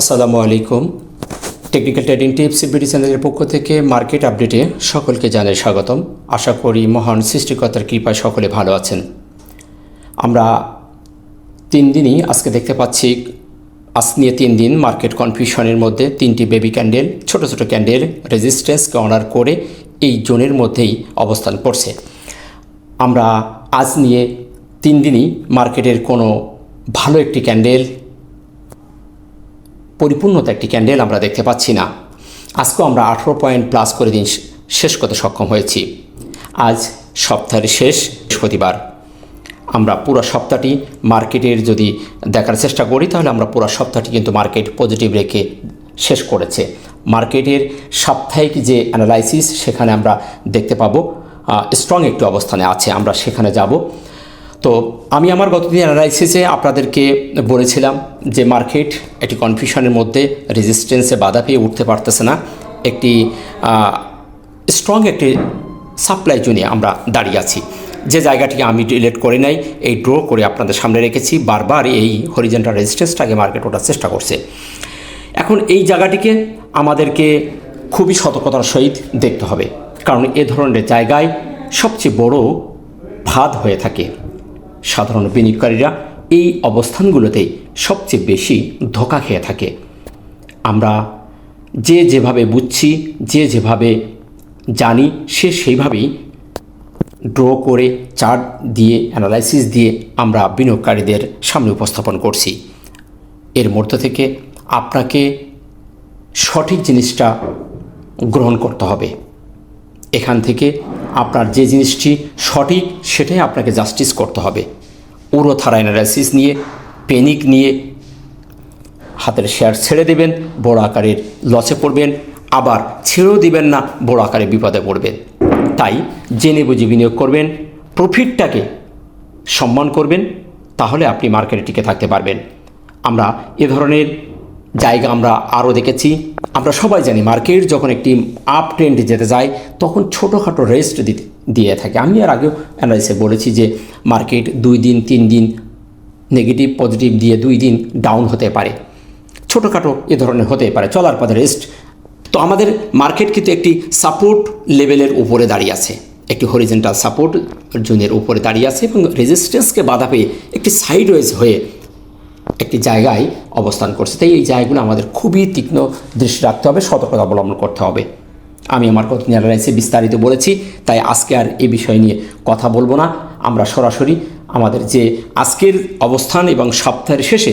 আসসালামু আলাইকুম। Technical trading tips BD চ্যানেলের পক্ষ থেকে মার্কেট আপডেটে সকলকে জানাই স্বাগতম। আশা করি মহান সৃষ্টিকর্তার কৃপায় সকলে ভালো আছেন। আমরা তিন দিনই আজকে দেখতে পাচ্ছি, আজ নিয়ে তিন দিন মার্কেট কনফিউশনের মধ্যে তিনটি বেবি ক্যান্ডেল, ছোট ছোট ক্যান্ডেল রেজিস্ট্যান্সকে অনার করে এই জোনের মধ্যেই অবস্থান করছে। আমরা আজ নিয়ে তিন দিনই মার্কেটের কোনো ভালো একটি ক্যান্ডেল পরিপূর্ণতা একটি ক্যান্ডেল আমরা দেখতে পাচ্ছি না। আজকেও আমরা আঠেরো পয়েন্ট প্লাস করে দিন শেষ করতে সক্ষম হয়েছি। আজ সপ্তাহের শেষ বৃহস্পতিবার। আমরা পুরো সপ্তাহটি মার্কেটের যদি দেখার চেষ্টা করি, তাহলে আমরা পুরো সপ্তাহটি কিন্তু মার্কেট পজিটিভ রেখে শেষ করেছে। মার্কেটের সাপ্তাহিক যে অ্যানালাইসিস সেখানে আমরা দেখতে পাবো স্ট্রং একটি অবস্থানে আছে। আমরা সেখানে যাব। তো আমি আমার গতদিন অ্যানালাইসিসে আপনাদেরকে বলেছিলাম যে মার্কেট একটি কনফিউশনের মধ্যে রেজিস্ট্যান্সে বাধা পেয়ে উঠতে পারতেছে না। একটি স্ট্রং একটি সাপ্লাই জোনে আমরা দাঁড়িয়ে আছি। যে জায়গাটিকে আমি ডিলেট করে নাই, এই ড্র করে আপনাদের সামনে রেখেছি। বারবার এই হরিজেন্টাল রেজিস্ট্যান্সটাকে মার্কেট ওঠার চেষ্টা করছে। এখন এই জায়গাটিকে আমাদেরকে খুবই সতর্কতার সহিত দেখতে হবে। কারণ এ ধরনের জায়গায় সবচেয়ে বড় ফাঁদ হয়ে থাকে। সাধারণ বিনিয়োগকারীরা এই অবস্থানগুলোতেই সবচেয়ে বেশি ধোকা খেয়ে থাকে। আমরা যে যেভাবে বুঝছি, যে যেভাবে জানি, সে সেইভাবেই ড্র করে চার্ট দিয়ে, অ্যানালাইসিস দিয়ে আমরা বিনিয়োগকারীদের সামনে উপস্থাপন করছি। এর মধ্য থেকে আপনাকে সঠিক জিনিসটা গ্রহণ করতে হবে। এখান থেকে আপনার যে জিনিসটি সঠিক, সেটাই আপনাকে জাস্টিস করতে হবে। উড়ো থারা অ্যানালাইসিস নিয়ে পেনিক নিয়ে হাতের শেয়ার ছেড়ে দেবেন, বড় আকারের লসে পড়বেন, আবার ছেড়েও দিবেন না, বড় আকারে বিপদে পড়বেন। তাই জেনে বুঝে বিনিয়োগ করবেন, প্রফিটটাকে সম্মান করবেন, তাহলে আপনি মার্কেটে টিকে থাকতে পারবেন। আমরা এ ধরনের জায়গা আমরা আরও দেখেছি। আমরা সবাই জানি মার্কেট যখন একটি আপ ট্রেন্ডে যেতে যায়, তখন ছোটোখাটো রেস্ট দিতে দিয়ে থাকে। আমি আর আগেও অ্যানালাইসে বলেছি যে মার্কেট দুই দিন, তিন দিন নেগেটিভ পজিটিভ দিয়ে দুই দিন ডাউন হতে পারে। ছোটোখাটো এ ধরনের হতে পারে, চলার পথে রেস্ট তো আমাদের মার্কেট কিন্তু একটি সাপোর্ট লেভেলের উপরে দাঁড়িয়ে আছে। একটি হরিজেন্টাল সাপোর্ট জোনের উপরে দাঁড়িয়ে আছে এবং রেজিস্ট্যান্সকে বাধা পেয়ে একটি সাইডওয়েজ হয়ে একটি জায়গায় অবস্থান করছে। তাই এই জায়গাগুলো আমাদের খুবই তীক্ষ্ণ দৃষ্টি রাখতে হবে, সতর্কতা অবলম্বন করতে হবে। আমি আমার কত অ্যানালাইসে বিস্তারিত বলেছি, তাই আজকে আর এই বিষয় নিয়ে কথা বলব না। আমরা সরাসরি আমাদের যে আজকের অবস্থান এবং সপ্তাহের শেষে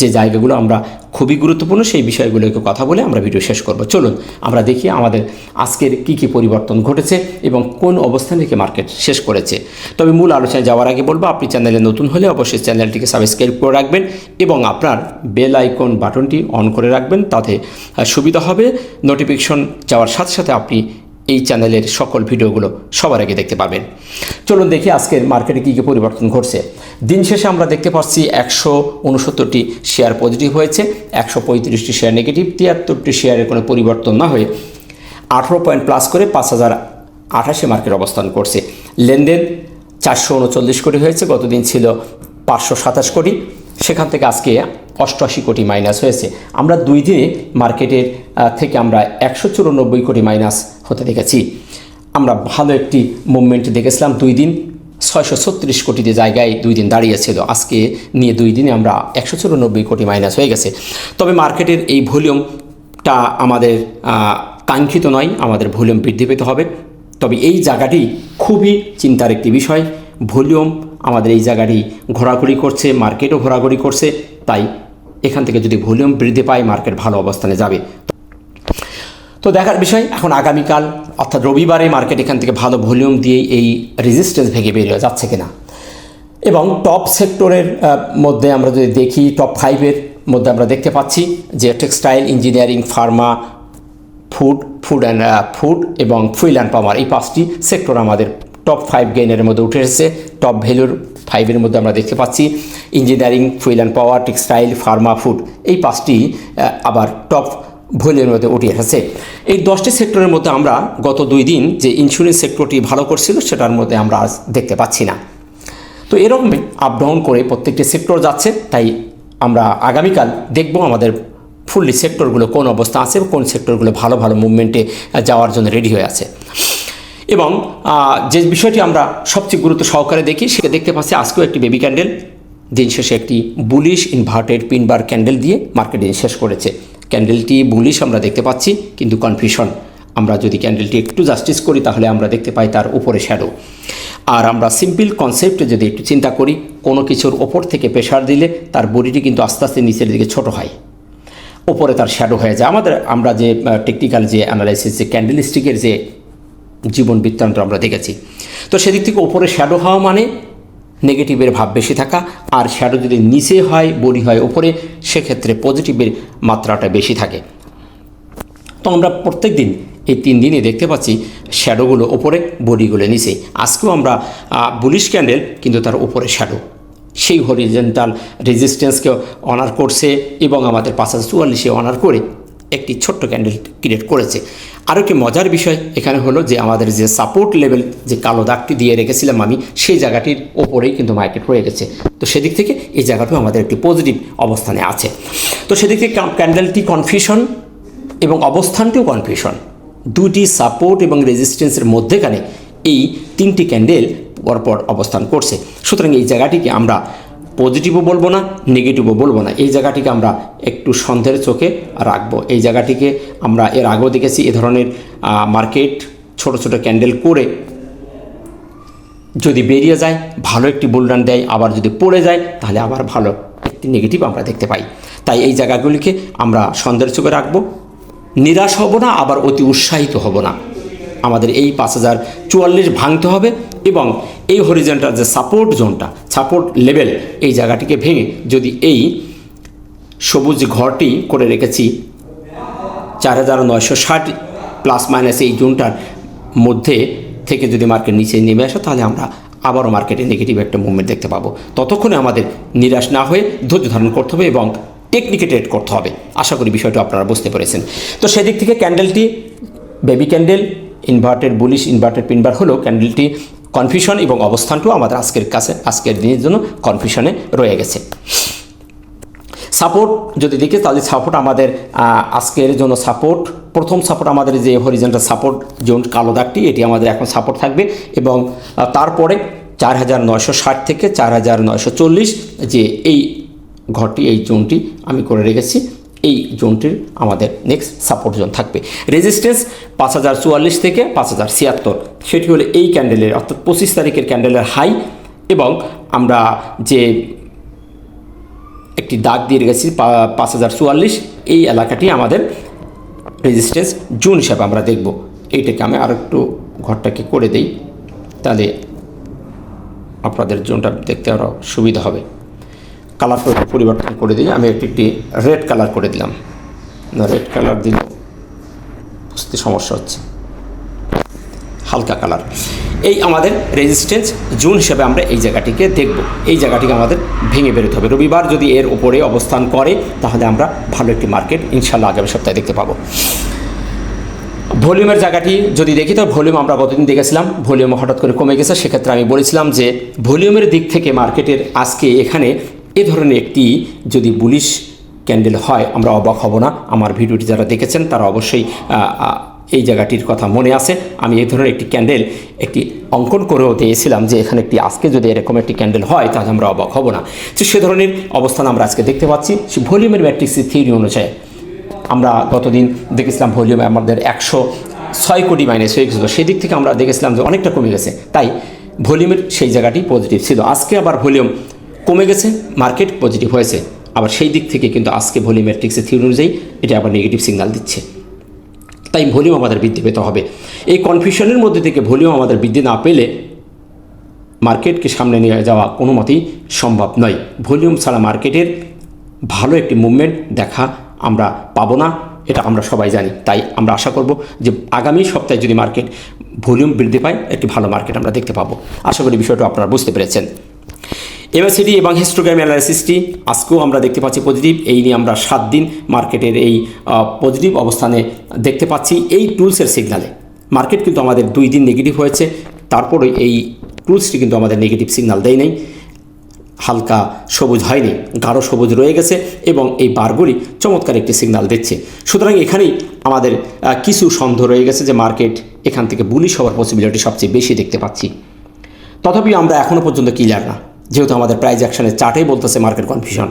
যে জায়গাগুলো আমরা খুবই গুরুত্বপূর্ণ, সেই বিষয়গুলোকে কথা বলে আমরা ভিডিও শেষ করব। চলুন, আমরা দেখি আমাদের আজকের কি কি পরিবর্তন ঘটেছে এবং কোন অবস্থান থেকে মার্কেট শেষ করেছে। তবে মূল আলোচনায় যাওয়ার আগে বলব, আপনি চ্যানেলে নতুন হলে অবশ্যই চ্যানেলটিকে সাবস্ক্রাইব করে রাখবেন এবং আপনার বেল আইকন বাটনটি অন করে রাখবেন, তাতে সুবিধা হবে। নোটিফিকেশন যাওয়ার সাথে সাথে আপনি এই চ্যানেলের সকল ভিডিওগুলো সবার আগে দেখতে পাবেন চলুন দেখি আজকের মার্কেটে কী কী পরিবর্তন ঘটছে। দিন শেষে আমরা দেখতে পাচ্ছি একশো উনসত্তরটি শেয়ার পজিটিভ হয়েছে, একশো পঁয়ত্রিশটি শেয়ার নেগেটিভ তিয়াত্তরটি শেয়ারের কোনো পরিবর্তন না হয়ে আঠেরো পয়েন্ট প্লাস করে পাঁচ হাজার আঠাশে মার্কেট অবস্থান করছে। লেনদেন চারশো উনচল্লিশ কোটি হয়েছে, গতদিন ছিল পাঁচশো সাতাশ কোটি, সেখান থেকে আজকে অষ্টআশি কোটি মাইনাস হয়েছে। আমরা দুই দিনে মার্কেটের থেকে আমরা একশো চুরানব্বই কোটি মাইনাস হতে দেখেছি। আমরা ভালো একটি মুভমেন্ট দেখেছিলাম দুই দিন ছয়শো ছত্রিশ কোটিতে জায়গায় দুই দিন দাঁড়িয়েছিল। আজকে নিয়ে দুই দিনে আমরা একশো চুরানব্বই কোটি মাইনাস হয়ে গেছে। তবে মার্কেটের এই ভলিউমটা আমাদের কাঙ্ক্ষিত নয়, আমাদের ভলিউম বৃদ্ধি পেতে হবে। তবে এই জায়গাটি খুবই চিন্তার একটি বিষয়। ভলিউম আমাদের এই জায়গাটি ঘোরাঘুরি করছে, মার্কেটও ঘোরাঘুরি করছে। তাই এখান থেকে যদি ভলিউম বৃদ্ধি পায়, মার্কেট ভালো অবস্থানে যাবে। তো দেখার বিষয়, এখন আগামীকাল, অর্থাৎ রবিবারে মার্কেট এখান থেকে ভালো ভলিউম দিয়ে এই রেজিস্ট্যান্স ভেঙে বেরিয়ে যাচ্ছে কিনা। এবং টপ সেক্টরের মধ্যে আমরা যদি দেখি টপ ফাইভের মধ্যে আমরা দেখতে পাচ্ছি যে textile engineering pharma food food and food এবং ফুইল অ্যান্ড পাওয়ার এই পাঁচটি সেক্টর আমাদের টপ ফাইভ গেইনের মধ্যে উঠে এসেছে। টপ ভ্যালুর ফাইভের মধ্যে আমরা দেখতে পাচ্ছি engineering fuel and power textile pharma food এই পাঁচটি আবার টপ ভলিউমের মধ্যে উঠে এসেছে এই দশটি সেক্টরের মধ্যে আমরা গত দুই দিন যে ইন্স্যুরেন্স সেক্টরটি ভালো করছিল, সেটার মধ্যে আমরা আজ দেখতে পাচ্ছি না। তো এরকমই আপ ডাউন করে প্রত্যেকটি সেক্টর যাচ্ছে, তাই আমরা আগামীকাল দেখব আমাদের ফুললি সেক্টরগুলো কোন অবস্থা আছে কোন সেক্টরগুলো ভালো ভালো মুভমেন্টে যাওয়ার জন্য রেডি হয়ে আছে। এবং যে বিষয়টি আমরা সবচেয়ে গুরুত্ব সহকারে দেখি, সেটা দেখতে পাচ্ছি আজকেও একটি বেবি ক্যান্ডেল দিন শেষে একটি বুলিশ ইনভার্টেড পিনবার ক্যান্ডেল দিয়ে মার্কেট শেষ করেছে। ক্যান্ডেলটি বুলিশ আমরা দেখতে পাচ্ছি, কিন্তু কনফিউশন আমরা যদি ক্যান্ডেলটি একটু জাস্টিস করি, তাহলে আমরা দেখতে পাই তার উপরে শ্যাডো আর আমরা সিম্পল কনসেপ্টে যদি একটু চিন্তা করি, কোনো কিছুর ওপর থেকে প্রেশার দিলে তার বডিটি কিন্তু আস্তে আস্তে নিচের দিকে ছোট হয়। ওপরে তার শ্যাডো হয়ে যায়। আমাদের, আমরা যে টেকনিক্যাল যে অ্যানালাইসিস যে ক্যান্ডেলস্টিকের যে জীবন বৃত্তান্ত আমরা দেখেছি। তো সেদিক থেকে ওপরে শ্যাডো হওয়া মানে নেগেটিভের ভাব বেশি থাকা আর শ্যাডো যদি নিচে হয়, বডি হয় ওপরে সেক্ষেত্রে পজিটিভের মাত্রাটা বেশি থাকে। তো আমরা প্রত্যেক দিন এই তিন দিনে দেখতে পাচ্ছি শ্যাডোগুলো ওপরে বডিগুলো নিচে। আজকেও আমরা বুলিশ ক্যান্ডেল কিন্তু তার উপরে শ্যাডো সেই হরিজেন্টাল রেজিস্ট্যান্সকে অনার করছে এবং আমাদের পাঁচ হাজার চুয়াল্লিশে অনার করে একটি ছোট্ট ক্যান্ডেল ক্রিয়েট করেছে। আরও একটি মজার বিষয় এখানে হলো যে আমাদের যে সাপোর্ট লেভেল যে কালো দাগটি দিয়ে রেখেছিলাম আমি, সেই জায়গাটির ওপরেই কিন্তু মার্কেট রয়ে গেছে। তো সেদিক থেকে এই জায়গাটিও আমাদের একটি পজিটিভ অবস্থানে আছে। তো সেদিক থেকে ক্যান্ডেলটি কনফিউশন এবং অবস্থানটিও কনফিউশন দুটি সাপোর্ট এবং রেজিস্ট্যান্সের মধ্যেখানে এই তিনটি ক্যান্ডেল পরপর অবস্থান করছে। সুতরাং এই জায়গাটিকে আমরা পজিটিভও বলব না, নেগেটিভও বলব না। এই জায়গাটিকে আমরা একটু সন্দেহের চোখে রাখব। এই জায়গাটিকে আমরা এর আগেও দেখেছি এ ধরনের মার্কেট, ছোট ছোট ক্যান্ডেল করে যদি বেরিয়ে যায়, ভালো একটি বুলডান দেয়, আবার যদি পড়ে যায়, তাহলে আবার ভালো একটি নেগেটিভ আমরা দেখতে পাই। তাই এই জায়গাগুলিকে আমরা সন্দেহের চোখে রাখব। নিরাশ হব না, আবার অতি উৎসাহিত হব না। আমাদের এই পাঁচ হাজার চুয়াল্লিশ ভাঙতে হবে এবং এই হরিজেন্টাল যে সাপোর্ট জোনটা সাপোর্ট লেভেল এই জায়গাটিকে ভেঙে যদি এই সবুজ ঘরটি করে রেখেছি, চার হাজার নয়শো ষাট প্লাস মাইনাস এই জোনটার মধ্যে থেকে যদি মার্কেট নিচে নেমে আসে, তাহলে আমরা আবারও মার্কেটে নেগেটিভ একটা মুভমেন্ট দেখতে পাবো। ততক্ষণে আমাদের নিরাশ না হয়ে ধৈর্য ধারণ করতে হবে এবং টেকনিকে ট্রেড করতে হবে। আশা করি বিষয়টা আপনারা বুঝতে পেরেছেন। তো সেদিক থেকে ক্যান্ডেলটি baby candle inverted bullish inverted pinbar হলেও ক্যান্ডেলটি কনফিউশন এবং অবস্থানটাও আমাদের আজকের কাছে, আজকের দিনের জন্য কনফিউশনে রয়ে গেছে। সাপোর্ট যদি দেখি, তাহলে সাপোর্ট আমাদের আজকের জন্য সাপোর্ট প্রথম সাপোর্ট আমাদের যে হরিজেন্টাল সাপোর্ট জোন কালো দাগটি, এটি আমাদের এখন সাপোর্ট থাকবে এবং তারপরে চার হাজার নয়শো ষাট থেকে চার হাজার নয়শো চল্লিশ যে এই ঘরটি, এই জোনটি আমি করে রেখেছি। এই জোনটির আমাদের নেক্সট সাপোর্ট জোন থাকবে। রেজিস্ট্যান্স পাঁচ হাজার চুয়াল্লিশ থেকে পাঁচ হাজার ছিয়াত্তর। সেটি হলো এই ক্যান্ডেলের অর্থাৎ পঁচিশ তারিখের ক্যান্ডেলের হাই এবং আমরা যে একটি দাগ দিয়ে পা- পাঁচ হাজার চুয়াল্লিশ, এই এলাকাটি আমাদের রেজিস্ট্যান্স জোন হিসাবে আমরা দেখব। এইটাকে আমি আর একটু ঘরটাকে করে দেই, তাহলে আপনাদের জোনটা দেখতে আরও সুবিধা হবে। একটু পরিবর্তন করে দিই আমি একটি একটি রেড কালার করে দিলাম। রেড কালার দিলে বুঝতে সমস্যা হচ্ছে। হালকা কালার এই আমাদের রেজিস্ট্যান্স জোন হিসেবে আমরা এই জায়গাটিকে দেখব। এই জায়গাটিকে আমাদের ভেঙে বেরোতে হবে। রবিবার যদি এর উপরে অবস্থান করে, তাহলে আমরা ভালো একটি মার্কেট ইনশাল্লাহ আগামী সপ্তাহে দেখতে পাবো। ভলিউমের জায়গাটি যদি দেখি, তো ভলিউম আমরা গতদিন দেখেছিলাম। ভলিউম হঠাৎ করে কমে গেছে। সেক্ষেত্রে আমি বলেছিলাম যে, ভলিউমের দিক থেকে মার্কেটের আজকে এখানে এ ধরনের একটি যদি বুলিশ ক্যান্ডেল হয়, আমরা অবাক হব না। আমার ভিডিওটি যারা দেখেছেন, তারা অবশ্যই এই জায়গাটির কথা মনে আছে। আমি এই ধরনের একটি ক্যান্ডেল একটি অঙ্কন করেও দিয়েছিলাম যে এখানে একটি, আজকে যদি এরকম একটি ক্যান্ডেল হয়, তাহলে আমরা অবাক হব না। তো সে ধরনের অবস্থান আমরা আজকে দেখতে পাচ্ছি। ভলিউমের ম্যাট্রিক্সের থিওরি অনুযায়ী আমরা গতদিন দেখেছিলাম ভলিউম আমাদের একশো ছয় কোটি মাইনাস হয়ে গেছিল। সেই দিক থেকে আমরা দেখেছিলাম যে অনেকটা কমে গেছে। তাই ভলিউমের সেই জায়গাটি পজিটিভ ছিল। আজকে আবার ভলিউম কমে গেছে মার্কেট পজিটিভ হয়েছে। আবার সেই দিক থেকে কিন্তু আজকে ভলিউম ম্যাট্রিক্সের থিওরি অনুযায়ী এটা আবার নেগেটিভ সিগন্যাল দিচ্ছে। তাই ভলিউম আমাদের বৃদ্ধি পেতে হবে। এই কনফিউশনের মধ্যে থেকে ভলিউম আমাদের বৃদ্ধি না পেলে মার্কেটকে সামনে নিয়ে যাওয়া কোনো মতেই সম্ভব নয়। ভলিউম ছাড়া মার্কেটের ভালো একটি মুভমেন্ট দেখা আমরা পাবো না, এটা আমরা সবাই জানি। তাই আমরা আশা করব যে আগামী সপ্তাহে যদি মার্কেট ভলিউম বৃদ্ধি পায়, একটি ভালো মার্কেট আমরা দেখতে পাবো। আশা করি বিষয়টা আপনারা বুঝতে পেরেছেন। এমএসিডি এবং হিস্টোগ্রাম অ্যানালাইসিসটি আজকেও আমরা দেখতে পাচ্ছি পজিটিভ এই নিয়ে আমরা সাত দিন মার্কেটের এই পজিটিভ অবস্থানে দেখতে পাচ্ছি। এই টুলসের সিগনালে মার্কেট কিন্তু আমাদের দুই দিন নেগেটিভ হয়েছে, তারপরে এই টুলসটি কিন্তু আমাদের নেগেটিভ সিগনাল দেয় নাই। হালকা সবুজ হয়নি, গাঢ় সবুজ রয়ে গেছে এবং এই বারগুলি চমৎকার একটি সিগনাল দিচ্ছে। সুতরাং এখানেই আমাদের কিছু সন্দেহ রয়ে গেছে যে মার্কেট এখান থেকে বুলিশ হওয়ার পসিবিলিটি সবচেয়ে বেশি দেখতে পাচ্ছি। তথাপি আমরা এখনও পর্যন্ত ক্লিয়ার না। যেহেতু আমাদের প্রাইজ অ্যাকশনের চার্টেই বলতেছে মার্কেট কনফিউশন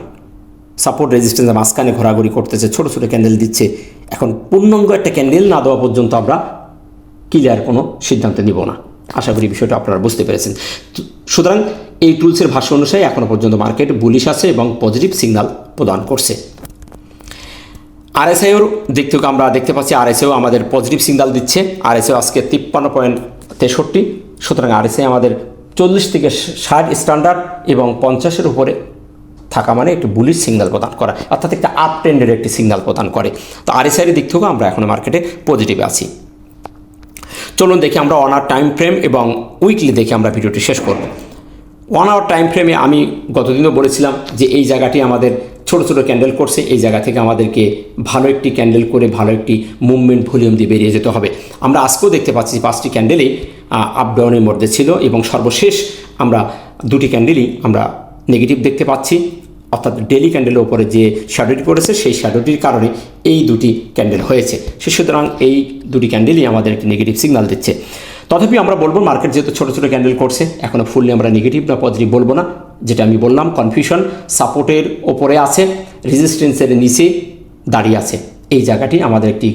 সাপোর্ট রেজিস্ট্যান্সের মাঝখানে ঘোরাঘুরি করতেছে, ছোটো ছোটো ক্যান্ডেল দিচ্ছে। এখন পূর্ণাঙ্গ একটা ক্যান্ডেল না দেওয়া পর্যন্ত আমরা ক্লিয়ার কোনো সিদ্ধান্ত নিব না। আশা করি বিষয়টা আপনারা বুঝতে পেরেছেন। সুতরাং এই টুলসের ভাষ্য অনুসারে এখনও পর্যন্ত মার্কেট বুলিশ আছে এবং পজিটিভ সিগন্যাল প্রদান করছে। আরএসআইওর দিক থেকে আমরা দেখতে পাচ্ছি আরএসআইও আমাদের পজিটিভ সিগন্যাল দিচ্ছে। আরএসআইও আজকে তিপ্পান্ন পয়েন্ট তেষট্টি। সুতরাং আরএসআই আমাদের চল্লিশ থেকে ষাট স্ট্যান্ডার্ড এবং পঞ্চাশের উপরে থাকা মানে একটি বুলিশ সিগন্যাল প্রদান করা, অর্থাৎ একটা আপ ট্রেন্ডের একটি সিগন্যাল প্রদান করে। তো আরএসআইয়ের দিক থেকেও আমরা এখন মার্কেটে পজিটিভে আছি। চলুন দেখি আমরা ওয়ান আওয়ার টাইম ফ্রেম এবং উইকলি দেখে আমরা ভিডিওটি শেষ করব। ওয়ান আওয়ার টাইম ফ্রেমে আমি গতদিনও বলেছিলাম যে এই জায়গাটি আমাদের ছোট ছোট ক্যান্ডেল করছে, এই জায়গা থেকে আমাদেরকে ভালো একটি ক্যান্ডেল করে ভালো একটি মুভমেন্ট ভলিউম দিয়ে বেরিয়ে যেতে হবে। আমরা আজকেও দেখতে পাচ্ছি পাঁচটি ক্যান্ডেলই আপ ডাউনের মধ্যে ছিল এবং সর্বশেষ আমরা দুটি ক্যান্ডেলই আমরা নেগেটিভ দেখতে পাচ্ছি। অর্থাৎ ডেলি ক্যান্ডেলের উপরে যে শ্যাডোটি পড়েছে, সেই শ্যাডোটির কারণে এই দুটি ক্যান্ডেল হয়েছে। সে সুতরাং এই দুটি ক্যান্ডেলই আমাদের একটি নেগেটিভ সিগন্যাল দিচ্ছে। তথাপি আমরা বলব মার্কেট যেহেতু ছোটো ছোটো ক্যান্ডেল করছে এখনও ফুললি আমরা নেগেটিভ না পজিটিভ বলব না। যেটা আমি বললাম কনফিউশন সাপোর্টের ওপরে আছে রেজিস্ট্যান্সের নিচে দাঁড়িয়ে আছে। এই জায়গাটি আমাদের একটি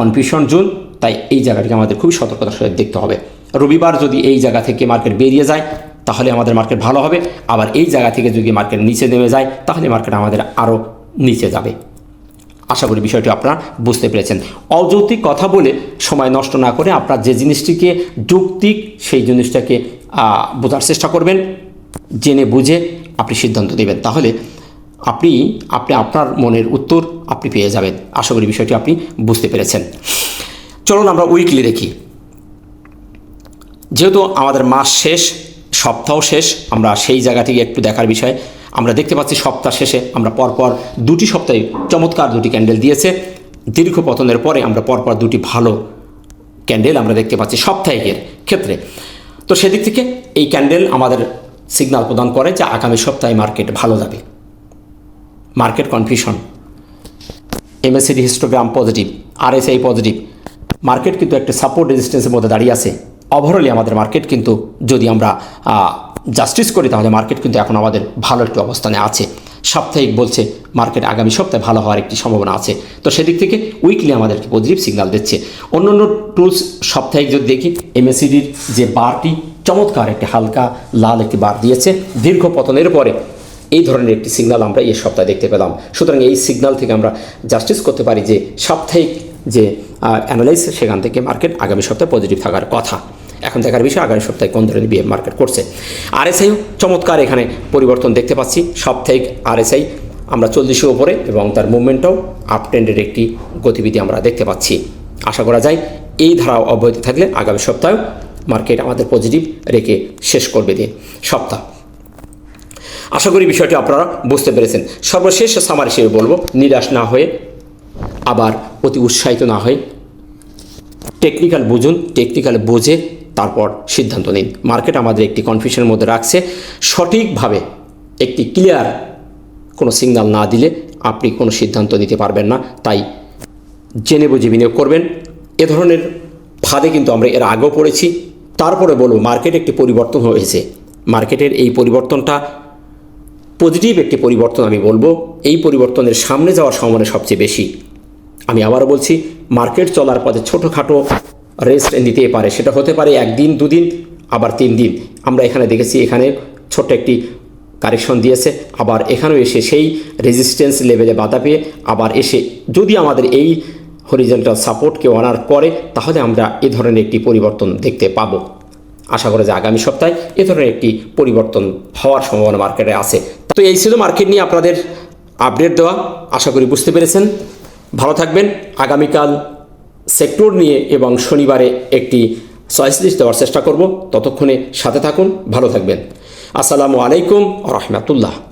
কনফিউশন জোন তাই এই জায়গাটিকে আমাদের খুবই সতর্কতার সাথে দেখতে হবে। রবিবার যদি এই জায়গা থেকে মার্কেট বেরিয়ে যায়, তাহলে আমাদের মার্কেট ভালো হবে। আবার এই জায়গা থেকে যদি মার্কেট নিচে নেমে যায়, তাহলে মার্কেট আমাদের আরও নিচে যাবে। আশা করি বিষয়টি আপনারা বুঝতে পেরেছেন। অযৌক্তিক কথা বলে সময় নষ্ট না করে আপনার যে জিনিসটিকে যৌক্তিক, সেই জিনিসটাকে বোঝার চেষ্টা করবেন। জেনে বুঝে আপনি সিদ্ধান্ত দেবেন তাহলে আপনি আপনি আপনার মনের উত্তর আপনি পেয়ে যাবেন। আশা করি বিষয়টি আপনি বুঝতে পেরেছেন। চলুন আমরা উইকলি দেখি। যেহেতু আমাদের মাস শেষ, সপ্তাহ শেষ, আমরা সেই জায়গাটিকে একটু দেখার বিষয়। আমরা দেখতে পাচ্ছি সপ্তাহ শেষে আমরা পরপর দুটি সপ্তাহে চমৎকার দুটি ক্যান্ডেল দিয়েছে। দীর্ঘ পতনের পরে আমরা পরপর দুটি ভালো ক্যান্ডেল আমরা দেখতে পাচ্ছি সাপ্তাহিকের ক্ষেত্রে। তো সেদিক থেকে এই ক্যান্ডেল আমাদের সিগন্যাল প্রদান করে যে আগামী সপ্তাহে মার্কেট ভালো যাবে। Market confusion. MACD histogram positive, RSI positive. Market কিন্তু একটা সাপোর্ট রেজিস্ট্যান্সের মধ্যে দাঁড়িয়ে আছে। ওভারঅলি আমাদের মার্কেট কিন্তু যদি আমরা জাস্টিস করি, তাহলে মার্কেট কিন্তু এখন আমাদের ভালো একটি অবস্থানে আছে। সাপ্তাহিক বলছে মার্কেট আগামী সপ্তাহে ভালো হওয়ার একটি সম্ভাবনা আছে। তো সেদিক থেকে উইকলি আমাদেরকে পজিটিভ সিগনাল দিচ্ছে। অন্য অন্য টুলস সাপ্তাহিক যদি দেখি এমএসিডির যে বারটি চমৎকার একটি হালকা লাল একটি বার দিয়েছে। দীর্ঘ পতনের পরে এই ধরনের একটি সিগনাল আমরা এই সপ্তাহে দেখতে পেলাম। সুতরাং এই সিগনাল থেকে আমরা জাস্টিস করতে পারি যে সাপ্তাহিক যে অ্যানালাইস সেখান থেকে মার্কেট আগামী সপ্তাহে পজিটিভ থাকার কথা। এখন দেখার বিষয়, আগামী সপ্তাহে কোন ধরনের বিয়ে মার্কেট করছে। আরএসআইও চমৎকার এখানে পরিবর্তন দেখতে পাচ্ছি। সাপ্তাহিক আরএসআই আমরা চল্লিশের ওপরে এবং তার মুভমেন্টটাও আপ ট্রেন্ডের একটি গতিবিধি আমরা দেখতে পাচ্ছি। আশা করা যায় এই ধারা অব্যাহত থাকলে আগামী সপ্তাহেও মার্কেট আমাদের পজিটিভ রেখে শেষ করবে দিয়ে সপ্তাহ। আশা করি বিষয়টি আপনারা বুঝতে পেরেছেন। সর্বশেষ সামার হিসেবে বলব, নিরাশ না হয়ে, আবার অতি উৎসাহিত না হয়ে টেকনিক্যাল বুঝুন টেকনিক্যাল বুঝে তারপর সিদ্ধান্ত নিন। মার্কেট আমাদের একটি কনফিউশনের মধ্যে রাখছে। সঠিকভাবে একটি ক্লিয়ার কোনো সিগনাল না দিলে আপনি কোনো সিদ্ধান্ত নিতে পারবেন না। তাই জেনে বুঝে বিনিয়োগ করবেন। এ ধরনের ফাঁদে কিন্তু আমরা এর আগেও পড়েছি। তারপরে বলব মার্কেট একটি পরিবর্তন হয়েছে। মার্কেটের এই পরিবর্তনটা পজিটিভ একটি পরিবর্তন আমি বলব। এই পরিবর্তনের সামনে যাওয়ার সম্ভাবনা সবচেয়ে বেশি। আমি আবারও বলছি মার্কেট চলার পথে ছোটোখাটো রেস্ট নিতে পারে। সেটা হতে পারে একদিন, দুদিন, আবার তিন দিন আমরা এখানে দেখেছি এখানে ছোট্ট একটি কারেকশন দিয়েছে। আবার এখানেও এসে সেই রেজিস্ট্যান্স লেভেলে বাধা পেয়ে আবার এসে যদি আমাদের এই হরিজেন্টাল সাপোর্টকে অনার করে, তাহলে আমরা এ ধরনের একটি পরিবর্তন দেখতে পাবো। আশা করা যায় আগামী সপ্তাহে এ ধরনের একটি পরিবর্তন হওয়ার সম্ভাবনা মার্কেটে আছে। তো এই ছিল মার্কেট নিয়ে আপনাদের আপডেট দেওয়া। আশা করি বুঝতে পেরেছেন। ভালো থাকবেন। আগামীকাল সেক্টর নিয়ে এবং শনিবারে একটি চয়েস লিস্ট দেওয়ার চেষ্টা করব। ততক্ষণে সাথে থাকুন, ভালো থাকবেন। আসসালামু আলাইকুম রহমতুল্লাহ।